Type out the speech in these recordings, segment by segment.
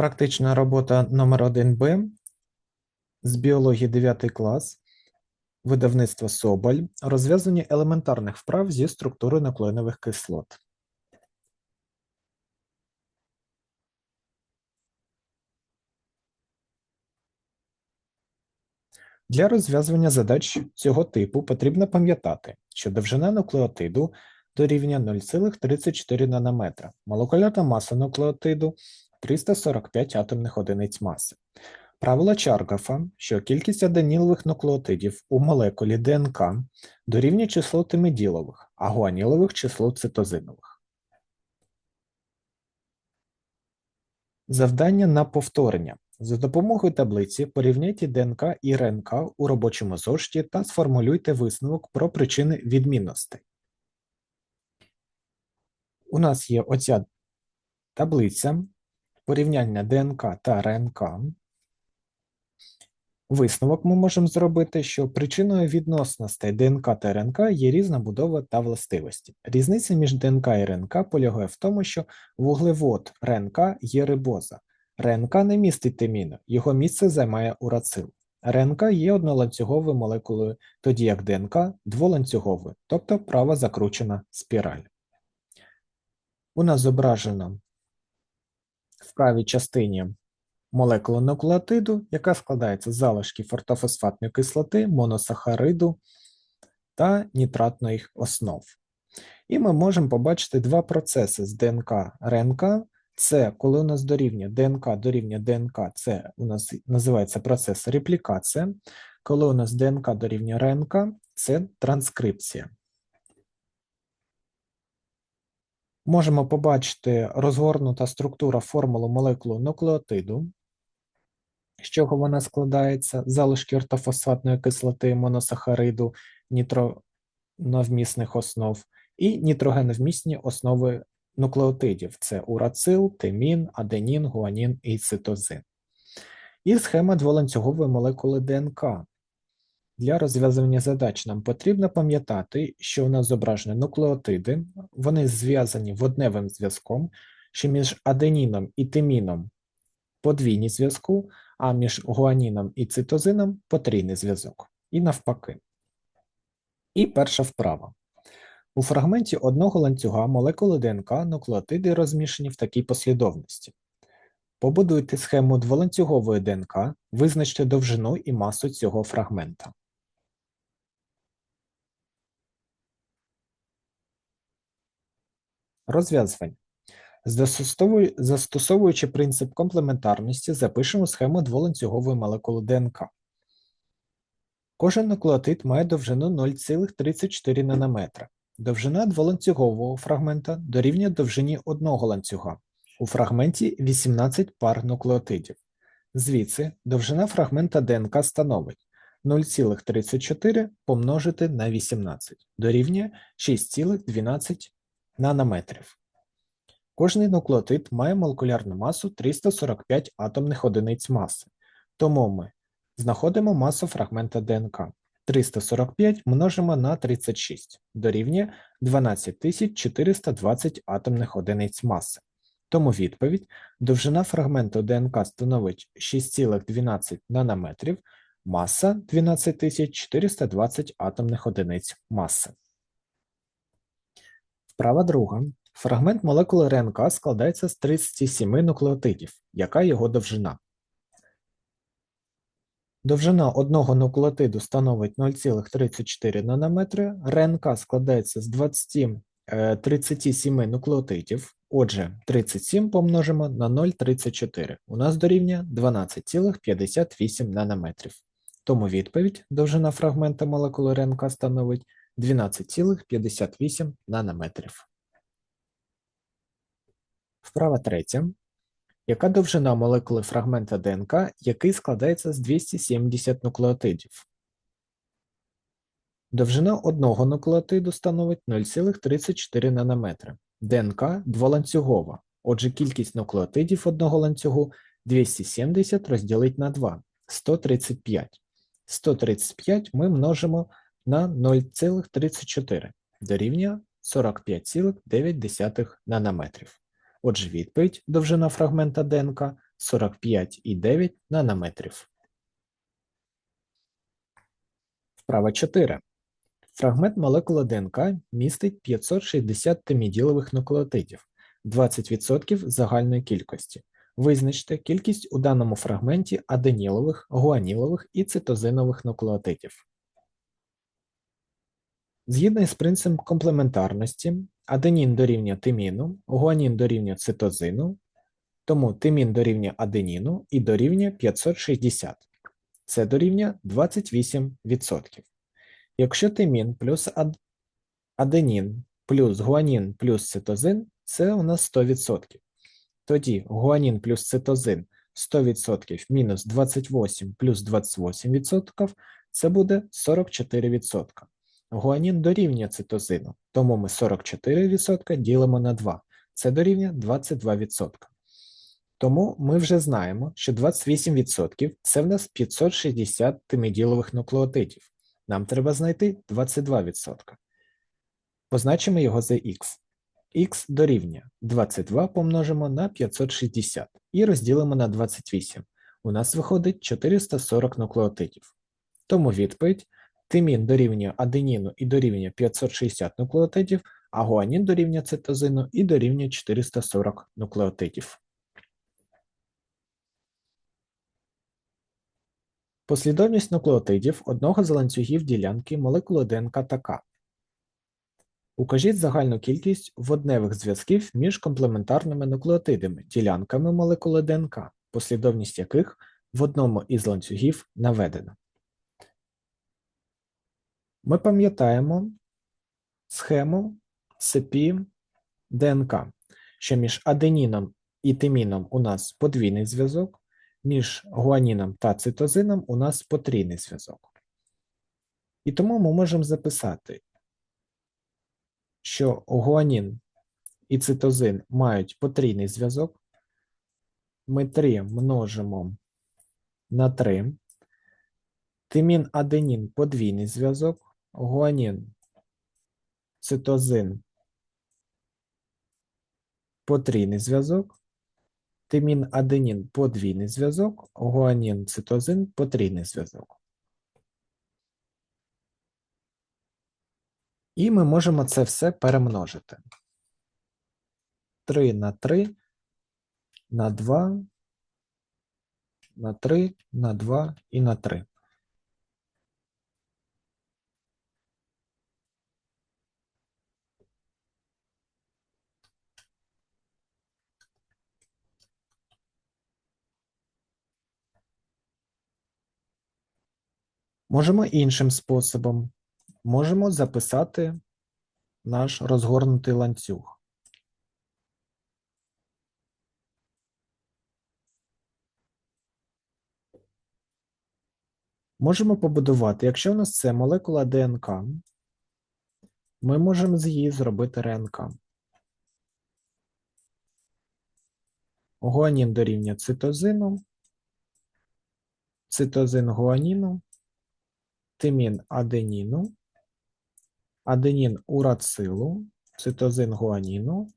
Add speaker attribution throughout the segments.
Speaker 1: Практична робота номер 1Б з біології 9 клас, видавництво Соболь, розв'язання елементарних вправ зі структури нуклеинових кислот. Для розв'язування задач цього типу потрібно пам'ятати, що довжина нуклеотиду дорівнює 0,34 нанометра, молекулярна маса нуклеотиду 345 атомних одиниць маси. Правило Чаргафа, що кількість аденілових нуклеотидів у молекулі ДНК дорівнює числу тимеділових, а гуанілових числу цитозинових. Завдання на повторення. За допомогою таблиці порівняйте ДНК і РНК у робочому зошиті та сформулюйте висновок про причини відмінностей. У нас є оця таблиця порівняння ДНК та РНК. Висновок ми можемо зробити, що причиною відносностей ДНК та РНК є різна будова та властивості. Різниця між ДНК і РНК полягає в тому, що вуглевод РНК є рибоза. РНК не містить тиміну, його місце займає урацил. РНК є одноланцюговою молекулою, тоді як ДНК дволанцюговою, тобто права закручена спіраль. У нас зображено в правій частині молекула нуклеотиду, яка складається з залишків ортофосфатної кислоти, моносахариду та нітратних основ. І ми можемо побачити два процеси з ДНК РНК. Це коли у нас дорівнює ДНК дорівнює ДНК, це у нас називається процес реплікація. Коли у нас ДНК дорівнює РНК, це транскрипція. Можемо побачити розгорнута структура формули молекули нуклеотиду, з чого вона складається, залишки ортофосфатної кислоти, моносахариду, нітроновмісних основ і нітрогеновмісні основи нуклеотидів це урацил, тимін, аденін, гуанін і цитозин. І схема дволанцюгової молекули ДНК. Для розв'язування задач нам потрібно пам'ятати, що у нас зображені нуклеотиди, вони зв'язані водневим зв'язком, що між аденіном і тиміном подвійний зв'язку, а між гуаніном і цитозином потрійний зв'язок. І навпаки. І перша вправа. У фрагменті одного ланцюга молекули ДНК нуклеотиди розміщені в такій послідовності. Побудуйте схему дволанцюгової ДНК, визначте довжину і масу цього фрагмента. Розв'язування. Застосовуючи принцип комплементарності, запишемо схему дволанцюгової молекули ДНК. Кожен нуклеотид має довжину 0,34 нанометра. Довжина дволанцюгового фрагмента дорівнює довжині одного ланцюга. У фрагменті 18 пар нуклеотидів. Звідси довжина фрагмента ДНК становить 0,34 помножити на 18 дорівнює 6,12 нанометрів. Кожний нуклеотид має молекулярну масу 345 атомних одиниць маси. Тому ми знаходимо масу фрагмента ДНК. 345 множимо на 36 дорівнює 12420 атомних одиниць маси. Тому відповідь: довжина фрагменту ДНК становить 6,12 нанометрів, маса 12420 атомних одиниць маси. Вправа друга. Фрагмент молекули РНК складається з 37 нуклеотидів. Яка його довжина? Довжина одного нуклеотиду становить 0,34 нанометри. РНК складається з 20, 37 нуклеотидів. Отже, 37 помножимо на 0,34. У нас дорівнює 12,58 нанометрів. Тому відповідь довжина фрагмента молекули РНК становить 12,58 нанометрів. Вправа третя. Яка довжина молекули фрагмента ДНК, який складається з 270 нуклеотидів? Довжина одного нуклеотиду становить 0,34 нанометра. ДНК дволанцюгова. Отже, кількість нуклеотидів одного ланцюгу 270 розділить на 2 135. 135 ми множимо на 0,34 дорівнює 45,9 нанометрів. Отже, відповідь довжина фрагмента ДНК 45,9 нанометрів. Вправа 4. Фрагмент молекули ДНК містить 560 тиміділових нуклеотидів, 20% загальної кількості. Визначте кількість у даному фрагменті аденілових, гуанілових і цитозинових нуклеотидів. Згідно з принципом комплементарності, аденін дорівнює тиміну, гуанін дорівнює цитозину, тому тимін дорівнює аденіну і дорівнює 560. Це дорівнює 28%. Якщо тимін плюс ад... аденін плюс гуанін плюс цитозин, це у нас 100%. Тоді гуанін плюс цитозин 100% мінус 28 плюс 28% це буде 44%. Гуанін дорівнює цитозину, тому ми 44% ділимо на 2. Це дорівнює 22%. Тому ми вже знаємо, що 28% це в нас 560 тимиділових нуклеотидів. Нам треба знайти 22%. Позначимо його за х. х дорівнює 22 помножимо на 560 і розділимо на 28. У нас виходить 440 нуклеотидів. Тому відповідь тимін дорівнює аденіну і дорівнює 560 нуклеотидів, а гуанін дорівнює цитозину і дорівнює 440 нуклеотидів. Послідовність нуклеотидів одного з ланцюгів ділянки молекули ДНК така. Укажіть загальну кількість водневих зв'язків між комплементарними нуклеотидами, ділянками молекули ДНК, послідовність яких в одному із ланцюгів наведена. Ми пам'ятаємо схему цепі ДНК, що між аденіном і тиміном у нас подвійний зв'язок, між гуаніном та цитозином у нас потрійний зв'язок. І тому ми можемо записати, що гуанін і цитозин мають потрійний зв'язок. Ми 3 множимо на 3. Тимін аденін подвійний зв'язок, гуанін, цитозин потрійний зв'язок. Тимін аденін подвійний зв'язок, гуанін цитозин потрійний зв'язок. І ми можемо це все перемножити. 3 на 3 на 2 на 3 на 2 і на 3. Можемо іншим способом. Можемо записати наш розгорнутий ланцюг. Можемо побудувати, якщо в нас це молекула ДНК, ми можемо з її зробити РНК. Гуанін дорівнює цитозину, цитозин гуаніну, тимін аденіну, аденін урацилу, цитозин гуаніну,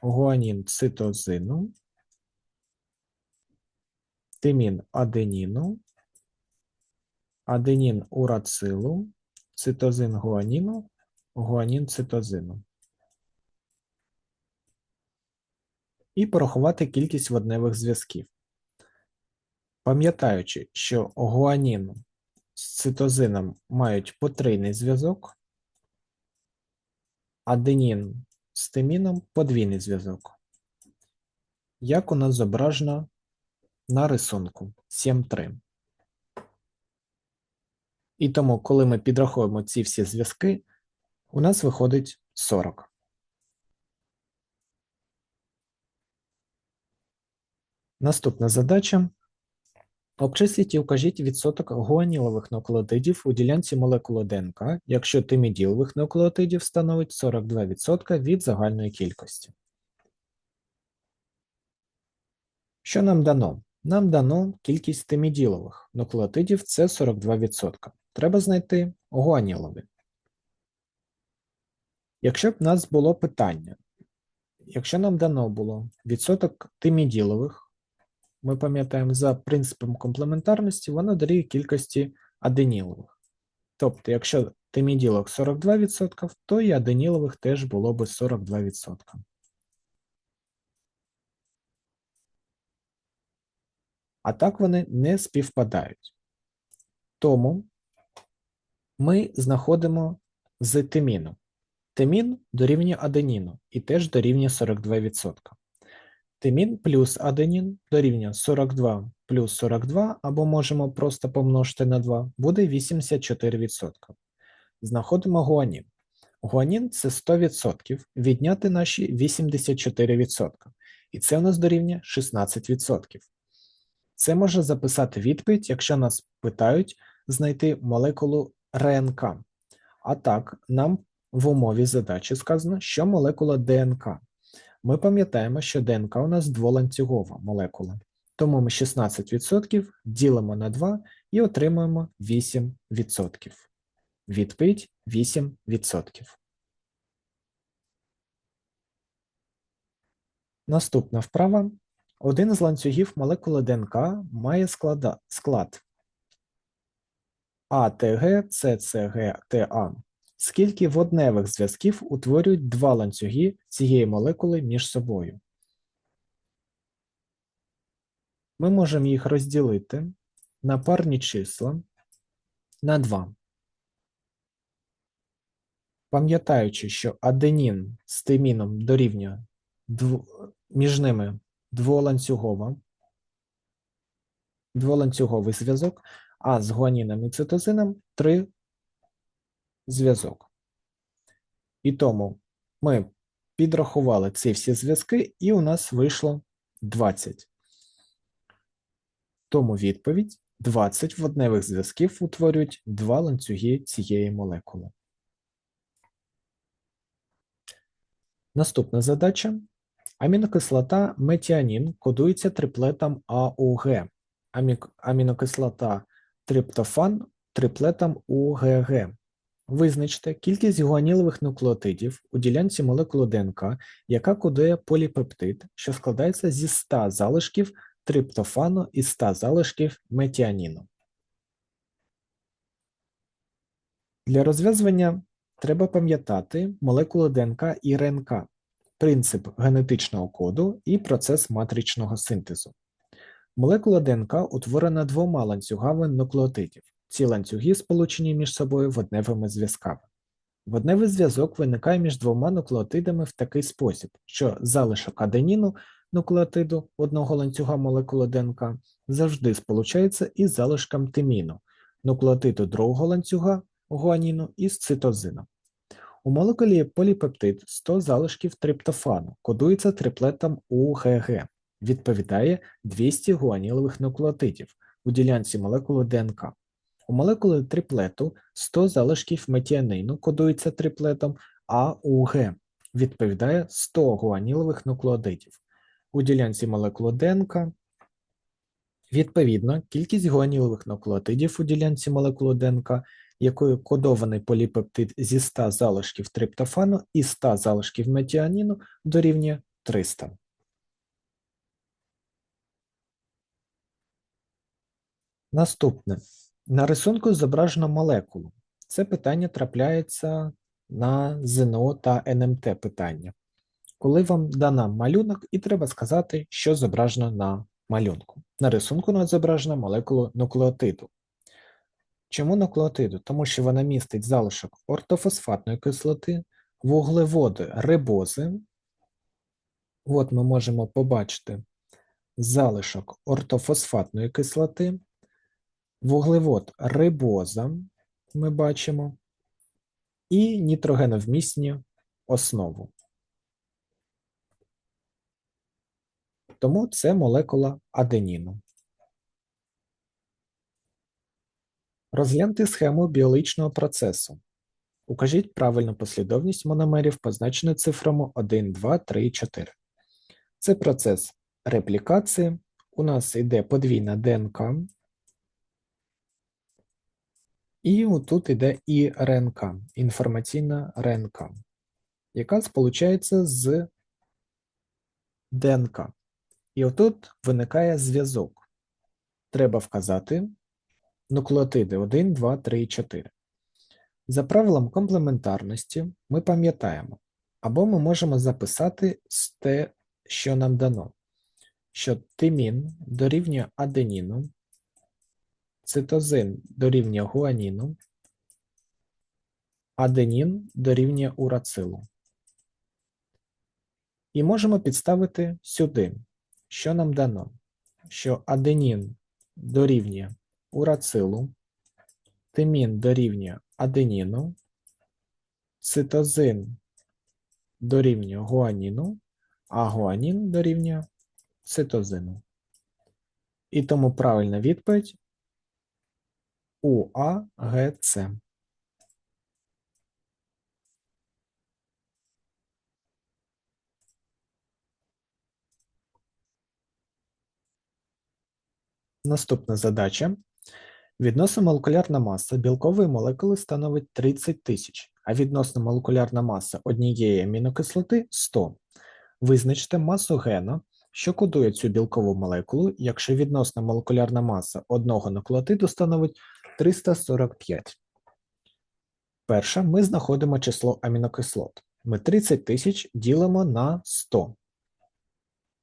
Speaker 1: гуанін цитозину, тимін аденіну, аденін урацилу, цитозин гуаніну, гуанін цитозину. І порахувати кількість водневих зв'язків. Пам'ятаючи, що гуанін з цитозином мають потрійний зв'язок, аденін з тиміном подвійний зв'язок. Як у нас зображено на рисунку 7.3. І тому, коли ми підраховуємо ці всі зв'язки, у нас виходить 40. Наступна задача. Обчисліть і укажіть відсоток гуанілових нуклеотидів у ділянці молекули ДНК, якщо тиміділових нуклеотидів становить 42% від загальної кількості. Що нам дано? Нам дано кількість тиміділових нуклеотидів це 42%. Треба знайти гуанілові. Якщо б в нас було питання, якщо нам дано було відсоток тиміділових ми пам'ятаємо, за принципом комплементарності, воно дорівнює кількості аденілових. Тобто, якщо тиміділок 42%, то і аденілових теж було би 42%. А так вони не співпадають. Тому ми знаходимо з тиміну. Тимін дорівнює аденіну і теж дорівнює 42%. Тимін плюс аденін дорівнює 42 плюс 42, або можемо просто помножити на 2, буде 84%. Знаходимо гуанін. Гуанін – це 100%, відняти наші 84%. І це у нас дорівнює 16%. Це може записати відповідь, якщо нас питають знайти молекулу РНК. А так, нам в умові задачі сказано, що молекула ДНК. Ми пам'ятаємо, що ДНК у нас дволанцюгова молекула. Тому ми 16% ділимо на 2 і отримуємо 8%. Відповідь 8%. Наступна вправа. Один з ланцюгів молекули ДНК має склад АТГ, ЦЦГ, TA. Скільки водневих зв'язків утворюють два ланцюги цієї молекули між собою? Ми можемо їх розділити на парні числа на 2. Пам'ятаючи, що аденін з тиміном дорівнює між ними дволанцюгова, дволанцюговий зв'язок, а з гуаніном і цитозином три зв'язок. І тому ми підрахували ці всі зв'язки, і у нас вийшло 20. Тому відповідь 20 водневих зв'язків утворюють два ланцюги цієї молекули. Наступна задача. Амінокислота метіанін кодується триплетом АУГ. Амінокислота триптофан триплетом УГГ. Визначте кількість гуанілових нуклеотидів у ділянці молекули ДНК, яка кодує поліпептид, що складається зі 100 залишків триптофану і 100 залишків метіаніну. Для розв'язування треба пам'ятати молекули ДНК і РНК, принцип генетичного коду і процес матричного синтезу. Молекула ДНК утворена двома ланцюгами нуклеотидів. Ці ланцюги сполучені між собою водневими зв'язками. Водневий зв'язок виникає між двома нуклеотидами в такий спосіб, що залишок аденіну нуклеотиду одного ланцюга молекули ДНК завжди сполучається із залишком тиміну, нуклеотиду другого ланцюга гуаніну із цитозином. У молекулі поліпептид 100 залишків триптофану кодується триплетом УГГ, відповідає 200 гуанілових нуклеотидів у ділянці молекули ДНК. У молекули триплету 100 залишків метіанину кодується триплетом АУГ, відповідає 100 гуанілових нуклеотидів. У ділянці молекули ДНК Відповідно, кількість гуанілових нуклеотидів у ділянці молекули ДНК, якою кодований поліпептид зі 100 залишків триптофану і 100 залишків метіаніну дорівнює 300. Наступне. На рисунку зображено молекулу. Це питання трапляється на ЗНО та НМТ питання. Коли вам дана малюнок, і треба сказати, що зображено на малюнку. На рисунку у нас зображена молекула нуклеотиду. Чому нуклеотиду? Тому що вона містить залишок ортофосфатної кислоти, вуглеводи рибози. От ми можемо побачити залишок ортофосфатної кислоти, вуглевод рибоза ми бачимо, і нітрогеновмісні основу. Тому це молекула аденіну. Розгляньте схему біологічного процесу. Укажіть правильну послідовність мономерів, позначену цифрами 1, 2, 3 4. Це процес реплікації. У нас йде подвійна ДНК. І тут йде і РНК, інформаційна РНК, яка сполучається з ДНК. І отут виникає зв'язок. Треба вказати нуклеотиди 1, 2, 3 4. За правилом комплементарності ми пам'ятаємо, або ми можемо записати те, що нам дано, що тимін дорівнює аденіну, цитозин дорівнює гуаніну, аденін дорівнює урацилу. І можемо підставити сюди, що нам дано, що аденін дорівнює урацилу, тимін дорівнює аденіну, цитозин дорівнює гуаніну, а гуанін дорівнює цитозину. І тому правильна відповідь УАГЦ. Наступна задача. Відносно молекулярна маса білкової молекули становить 30 тисяч, а відносно молекулярна маса однієї амінокислоти 100. Визначте масу гена, що кодує цю білкову молекулу, якщо відносна молекулярна маса одного нуклеотиду становить 345. Перше, ми знаходимо число амінокислот. Ми 30 тисяч ділимо на 100,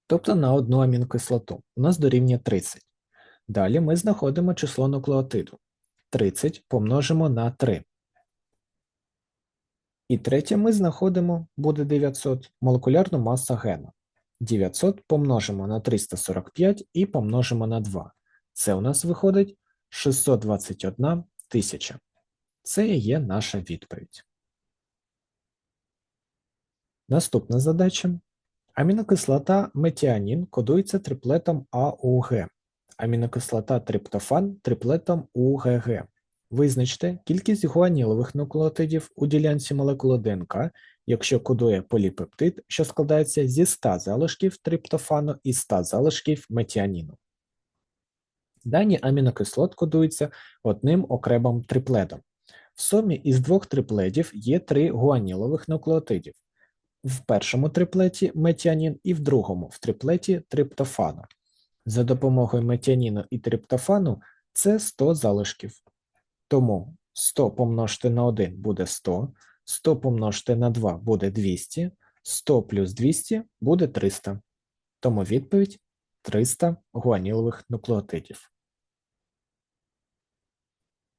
Speaker 1: тобто на одну амінокислоту. У нас дорівнює 30. Далі ми знаходимо число нуклеотиду. 30 помножимо на 3. І третє ми знаходимо, буде 900, молекулярну масу гена. 900 помножимо на 345 і помножимо на 2. Це у нас виходить 621 тисяча. Це є наша відповідь. Наступна задача. Амінокислота метіанін кодується триплетом АУГ. Амінокислота триптофан триплетом УГГ. Визначте кількість гуанілових нуклеотидів у ділянці молекули ДНК, якщо кодує поліпептид, що складається зі 100 залишків триптофану і 100 залишків метіаніну. Дані амінокислот кодуються одним окремим триплетом. В сумі із двох триплетів є три гуанілових нуклеотидів. В першому триплеті метіанін і в другому в триплеті триптофану. За допомогою метіаніну і триптофану це 100 залишків. Тому 100 помножити на 1 буде 100, 100 помножити на 2 буде 200, 100 плюс 200 буде 300. Тому відповідь 300 гуанілових нуклеотидів.